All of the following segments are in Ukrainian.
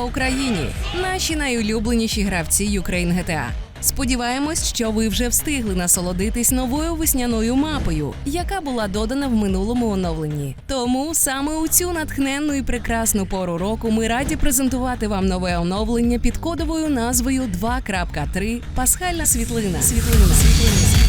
Слава Україні! Наші найулюбленіші гравці Ukraine GTA. Сподіваємось, що ви вже встигли насолодитись новою весняною мапою, яка була додана в минулому оновленні. Тому саме у цю натхненну і прекрасну пору року ми раді презентувати вам нове оновлення під кодовою назвою 2.3 Пасхальна світлина. Світлина. Світлина.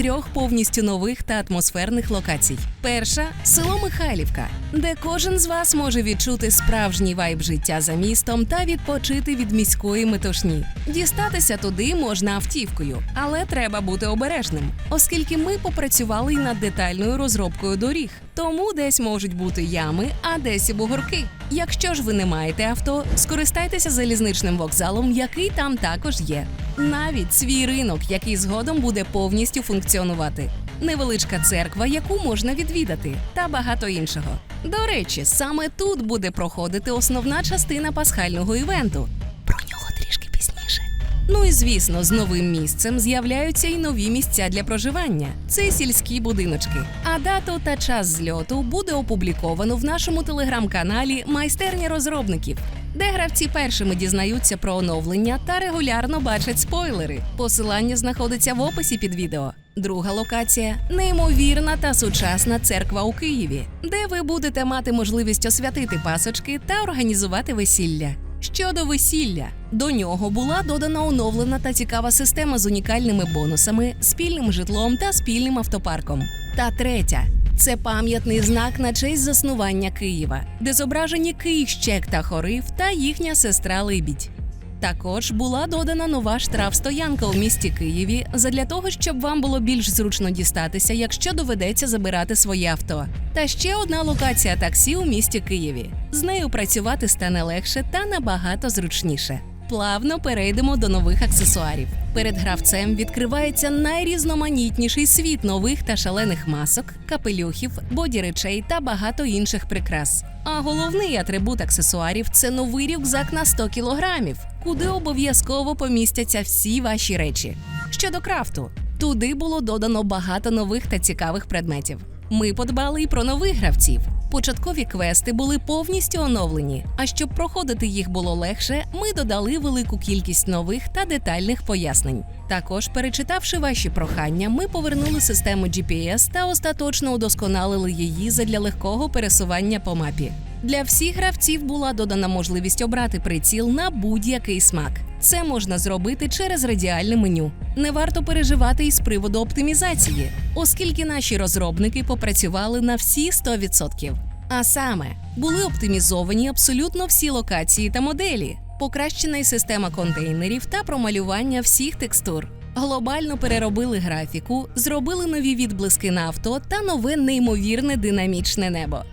Трьох повністю нових та атмосферних локацій. Перша село Михайлівка, де кожен з вас може відчути справжній вайб життя за містом та відпочити від міської метушні. Дістатися туди можна автівкою, але треба бути обережним, оскільки ми попрацювали над детальною розробкою доріг. Тому десь можуть бути ями, а десь і бугорки. Якщо ж ви не маєте авто, скористайтеся залізничним вокзалом, який там також є. Навіть свій ринок, який згодом буде повністю функціонувати. Невеличка церква, яку можна відвідати, та багато іншого. До речі, саме тут буде проходити основна частина пасхального івенту. Про нього трішки пізніше. Ну і звісно, з новим місцем з'являються й нові місця для проживання. Це сільські будиночки. А дату та час зльоту буде опубліковано в нашому телеграм-каналі Майстерня розробників. Де гравці першими дізнаються про оновлення та регулярно бачать спойлери. Посилання знаходиться в описі під відео. Друга локація неймовірна та сучасна церква у Києві, де ви будете мати можливість освятити пасочки та організувати весілля. Щодо весілля, до нього була додана оновлена та цікава система з унікальними бонусами, спільним житлом та спільним автопарком. Та третя це пам'ятний знак на честь заснування Києва, де зображені Київщек та Хорив та їхня сестра Либідь. Також була додана нова штрафстоянка у місті Києві задля того, щоб вам було більш зручно дістатися, якщо доведеться забирати своє авто. Та ще одна локація таксі у місті Києві. З нею працювати стане легше та набагато зручніше. Плавно перейдемо до нових аксесуарів. Перед гравцем відкривається найрізноманітніший світ нових та шалених масок, капелюхів, боді-речей та багато інших прикрас. А головний атрибут аксесуарів це новий рюкзак на 100 кілограмів, куди обов'язково помістяться всі ваші речі. Щодо крафту, туди було додано багато нових та цікавих предметів. Ми подбали і про нових гравців. Початкові квести були повністю оновлені. А щоб проходити їх було легше, ми додали велику кількість нових та детальних пояснень. Також, перечитавши ваші прохання, ми повернули систему GPS та остаточно удосконалили її задля легкого пересування по мапі. Для всіх гравців була додана можливість обрати приціл на будь-який смак. Це можна зробити через радіальне меню. Не варто переживати із приводу оптимізації, оскільки наші розробники попрацювали на всі 100%. А саме були оптимізовані абсолютно всі локації та моделі, покращена й система контейнерів та промалювання всіх текстур. Глобально переробили графіку, зробили нові відблиски на авто та нове неймовірне динамічне небо.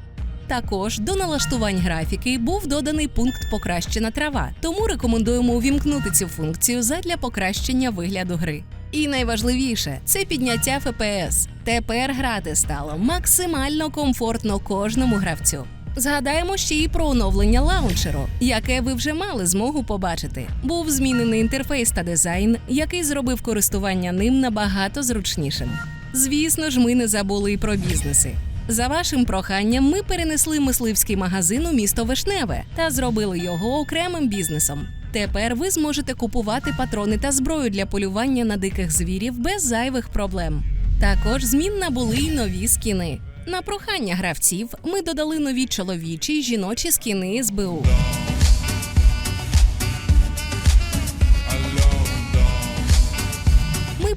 Також до налаштувань графіки був доданий пункт покращена трава, тому рекомендуємо увімкнути цю функцію задля покращення вигляду гри. І найважливіше це підняття ФПС. Тепер грати стало максимально комфортно кожному гравцю. Згадаємо ще й про оновлення лаунчеру, яке ви вже мали змогу побачити. Був змінений інтерфейс та дизайн, який зробив користування ним набагато зручнішим. Звісно ж, ми не забули і про бізнеси. За вашим проханням, ми перенесли мисливський магазин у місто Вишневе та зробили його окремим бізнесом. Тепер ви зможете купувати патрони та зброю для полювання на диких звірів без зайвих проблем. Також змін набули й нові скіни. На прохання гравців ми додали нові чоловічі й жіночі скіни СБУ.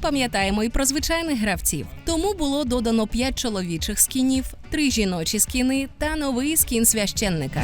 Пам'ятаємо і про звичайних гравців. Тому було додано 5 чоловічих скінів, 3 жіночі скіни та новий скін священника.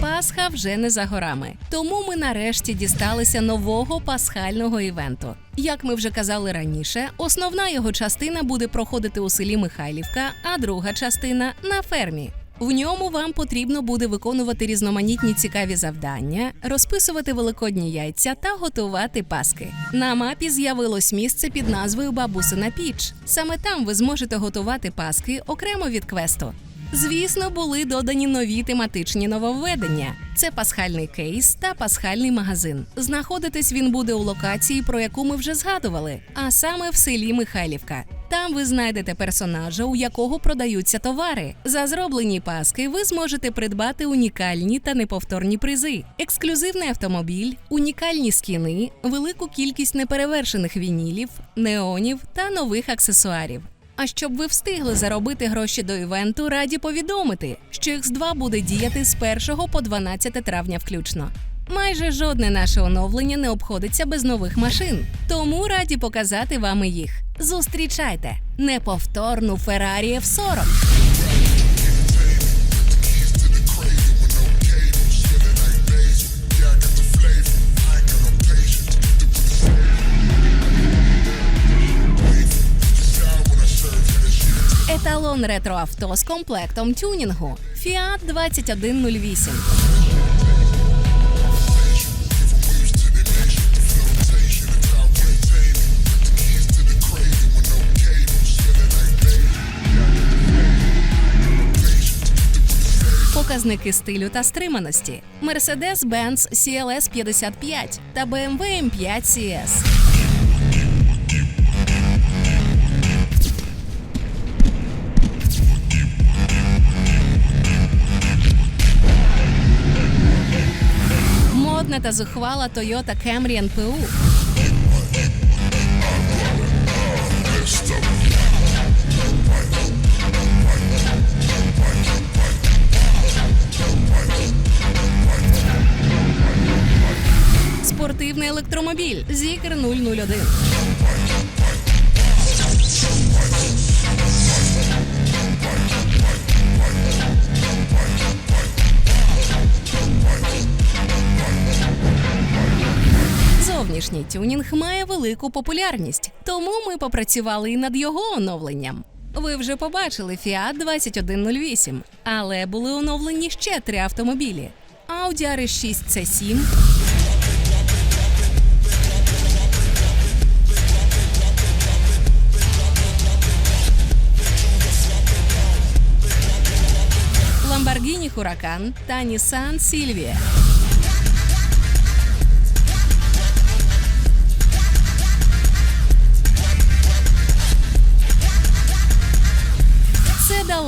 Пасха вже не за горами. Тому ми нарешті дісталися нового пасхального івенту. Як ми вже казали раніше, основна його частина буде проходити у селі Михайлівка, а друга частина на фермі. В ньому вам потрібно буде виконувати різноманітні цікаві завдання, розписувати великодні яйця та готувати паски. На мапі з'явилось місце під назвою Бабусина піч. Саме там ви зможете готувати паски окремо від квесту. Звісно, були додані нові тематичні нововведення. Це пасхальний кейс та пасхальний магазин. Знаходитись він буде у локації, про яку ми вже згадували, а саме в селі Михайлівка. Там ви знайдете персонажа, у якого продаються товари. За зроблені паски ви зможете придбати унікальні та неповторні призи, ексклюзивний автомобіль, унікальні скіни, велику кількість неперевершених вінілів, неонів та нових аксесуарів. А щоб ви встигли заробити гроші до івенту, раді повідомити, що X2 буде діяти з 1 по 12 травня включно. Майже жодне наше оновлення не обходиться без нових машин, тому раді показати вам їх. Зустрічайте неповторну Ferrari F40. Еталон ретроавто з комплектом тюнінгу Fiat 2108. Показники стилю та стриманості Mercedes-Benz CLS 55 та BMW M5 CS. Модна та зухвала Toyota Camry NPU. Спортивний електромобіль Zikr 001. Зовнішній тюнінг має велику популярність, тому ми попрацювали і над його оновленням. Ви вже побачили Fiat 2108, але були оновлені ще три автомобілі: Audi RS6 C7, Huracan та Nissan Silvia.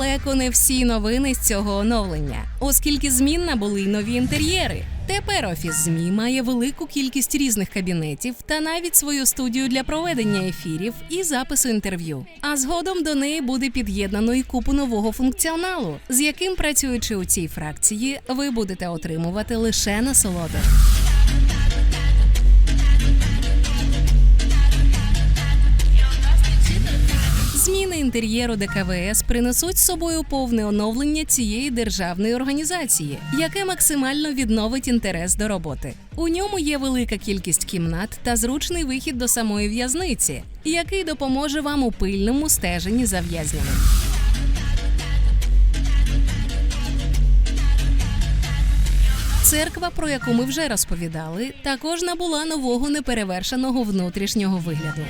Далеко не всі новини з цього оновлення, оскільки змін набули й нові інтер'єри. Тепер офіс ЗМІ має велику кількість різних кабінетів та навіть свою студію для проведення ефірів і запису інтерв'ю. А згодом до неї буде під'єднано і купу нового функціоналу, з яким працюючи у цій фракції, ви будете отримувати лише насолоду. Зміни інтер'єру ДКВС принесуть з собою повне оновлення цієї державної організації, яке максимально відновить інтерес до роботи. У ньому є велика кількість кімнат та зручний вихід до самої в'язниці, який допоможе вам у пильному стеженні за в'язнями. Церква, про яку ми вже розповідали, також набула нового неперевершеного внутрішнього вигляду.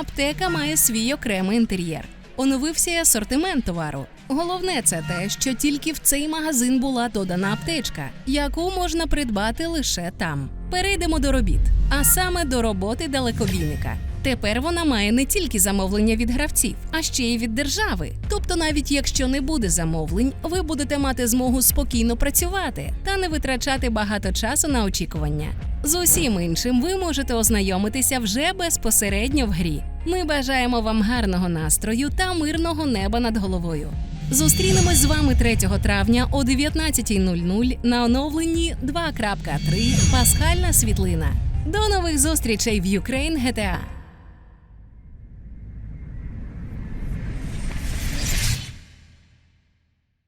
Аптека має свій окремий інтер'єр. Оновився й асортимент товару. Головне це те, що тільки в цей магазин була додана аптечка, яку можна придбати лише там. Перейдемо до робіт, а саме до роботи далекобійника. Тепер вона має не тільки замовлення від гравців, а ще й від держави. Тобто, навіть якщо не буде замовлень, ви будете мати змогу спокійно працювати та не витрачати багато часу на очікування. З усім іншим ви можете ознайомитися вже безпосередньо в грі. Ми бажаємо вам гарного настрою та мирного неба над головою. Зустрінемось з вами 3 травня о 19.00 на оновленні 2.3 Пасхальна світлина. До нових зустрічей в Ukraine GTA!